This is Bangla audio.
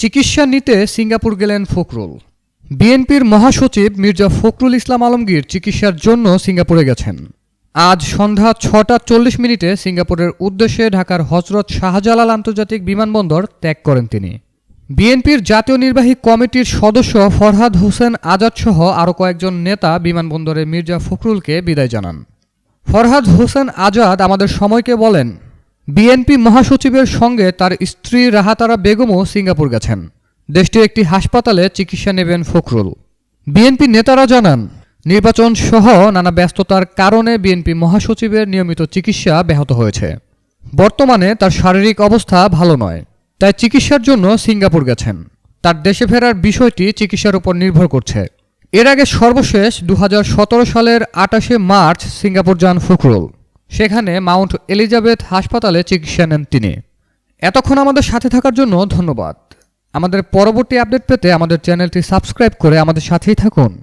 চিকিৎসা নিতে সিঙ্গাপুর গেলেন ফখরুল। বিএনপির মহাসচিব মির্জা ফখরুল ইসলাম আলমগীর চিকিৎসার জন্য সিঙ্গাপুরে গেছেন। আজ সন্ধ্যা ছটা চল্লিশ মিনিটে সিঙ্গাপুরের উদ্দেশ্যে ঢাকার হজরত শাহজালাল আন্তর্জাতিক বিমানবন্দর ত্যাগ করেন তিনি। বিএনপির জাতীয় নির্বাহী কমিটির সদস্য ফরহাদ হোসেন আজাদসহ আরও কয়েকজন নেতা বিমানবন্দরে মির্জা ফখরুলকে বিদায় জানান। ফরহাদ হোসেন আজাদ আমাদের সময়কে বলেন বিএনপি মহাসচিবের সঙ্গে তার স্ত্রী রাহাতারা বেগমও সিঙ্গাপুর গেছেন। দেশটির একটি হাসপাতালে চিকিৎসা নেবেন ফখরুল। বিএনপি নেতারা জানান, নির্বাচন সহ নানা ব্যস্ততার কারণে বিএনপি মহাসচিবের নিয়মিত চিকিৎসা ব্যাহত হয়েছে। বর্তমানে তার শারীরিক অবস্থা ভালো নয়। তাই চিকিৎসার জন্য সিঙ্গাপুর গেছেন। তার দেশে ফেরার বিষয়টি চিকিৎসার উপর নির্ভর করছে। এর আগে সর্বশেষ দু হাজার সতেরো সালের আটাশে মার্চ সিঙ্গাপুর যান ফখরুল। সেখানে মাউন্ট এলিজাবেথ হাসপাতালে চিকিৎসা নেন তিনি। এতক্ষণ আমাদের সাথে থাকার জন্য ধন্যবাদ। আমাদের পরবর্তী আপডেট পেতে আমাদের চ্যানেলটি সাবস্ক্রাইব করে আমাদের সাথেই থাকুন।